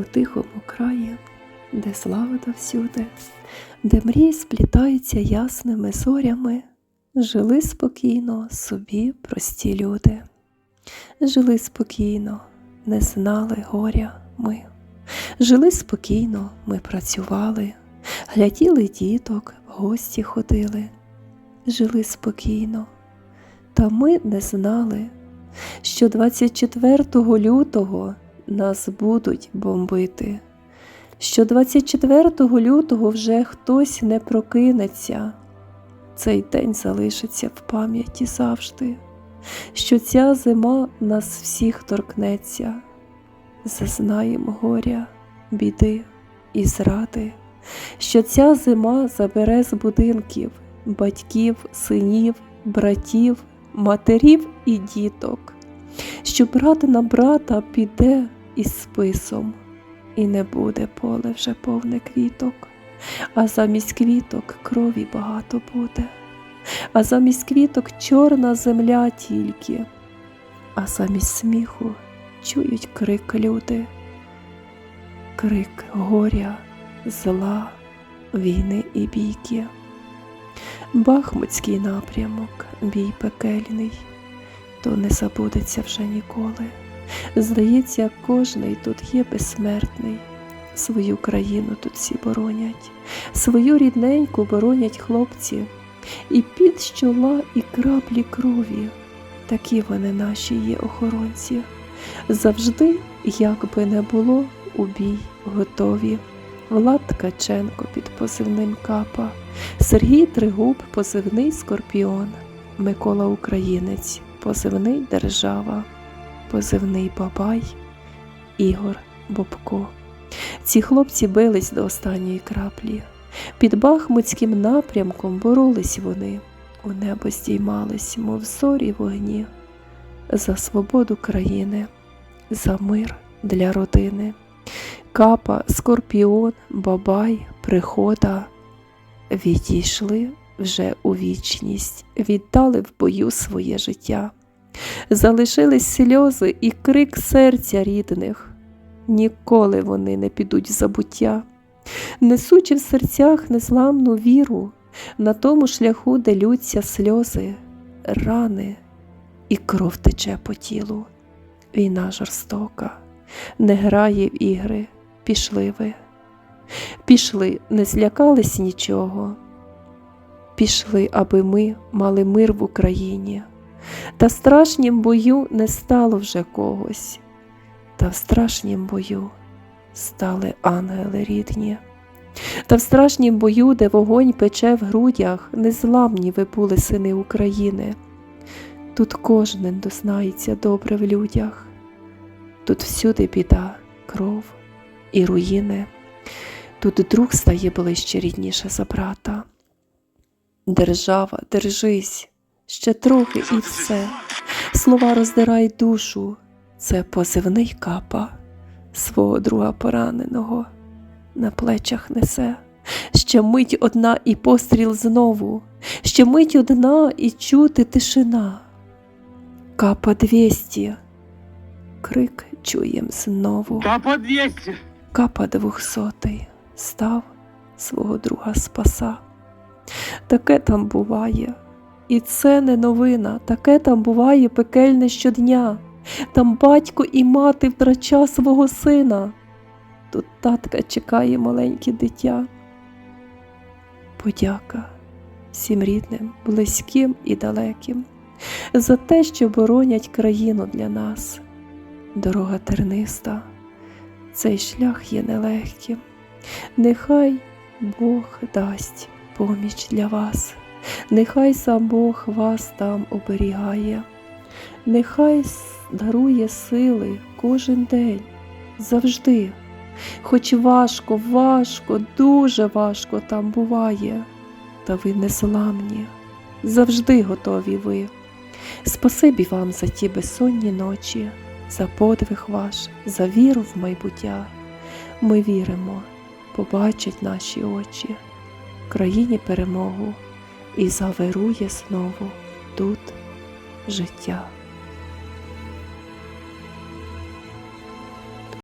у тихому краї, де слава всюди, де мрії сплітаються ясними зорями, жили спокійно собі прості люди. Жили спокійно, не знали горя ми. Жили спокійно, ми працювали, гляділи діток, в гості ходили. Жили спокійно, та ми не знали, що 24 лютого нас будуть бомбити, що 24 лютого вже хтось не прокинеться. Цей день залишиться в пам'яті завжди, що ця зима нас всіх торкнеться, зазнаємо горя, біди і зради, що ця зима забере з будинків батьків, синів, братів, матерів і діток, що брат на брата піде із списом, і не буде поле вже повне квіток, а замість квіток крові багато буде, а замість квіток чорна земля тільки, а замість сміху чують крик люди, крик горя, зла, війни і бійки. Бахмутський напрямок, бій пекельний, то не забудеться вже ніколи. Здається, кожний тут є безсмертний, свою країну тут всі боронять, свою рідненьку боронять хлопці, і під щола, і краплі крові, такі вони наші є охоронці. Завжди, як би не було, у бій готові. Влад Ткаченко під позивним Капа, Сергій Тригуб, позивний Скорпіон, Микола Українець, позивний Держава, позивний Бабай, Ігор Бобко. Ці хлопці бились до останньої краплі. Під Бахмутським напрямком боролись вони, у небо здіймались, мов зорі вогні, за свободу країни, за мир для родини. Капа, Скорпіон, Бабай, Прихода відійшли вже у вічність, віддали в бою своє життя. Залишились сльози і крик серця рідних. Ніколи вони не підуть в забуття, несучи в серцях незламну віру на тому шляху, де лються сльози, рани і кров тече по тілу. Війна жорстока, не грає в ігри пішли ви. Пішли, не злякались нічого. Пішли, аби ми мали мир в Україні. Та в страшнім бою не стало вже когось, та в страшнім бою стали ангели рідні. Та в страшнім бою, де вогонь пече в грудях, незламні ви були сини України. Тут кожен дознається добре в людях, тут всюди біда, кров і руїни. Тут друг стає ближче рідніше за брата. Держава, держись, ще трохи і все. Слова роздирай душу, це позивний капа, свого друга пораненого на плечах несе. Ще мить одна і постріл знову, ще мить одна і чути тишина. Капа двісті, крик чуєм знову. Капа 200. Капа двохсотий став свого друга спаса. Таке там буває, і це не новина, таке там буває пекельне щодня. Там батько і мати втрача свого сина. Тут татка чекає маленьке дитя. Подяка всім рідним, близьким і далеким за те, що боронять країну для нас. Дорога терниста цей шлях є нелегким. Нехай Бог дасть поміч для вас, нехай сам Бог вас там оберігає, нехай дарує сили кожен день, завжди. Хоч важко, важко, дуже важко там буває, та ви незламні, завжди готові ви. Спасибі вам за ті безсонні ночі за подвиг ваш, за віру в майбуття. Ми віримо, побачать наші очі, країні перемогу і завирує знову тут життя.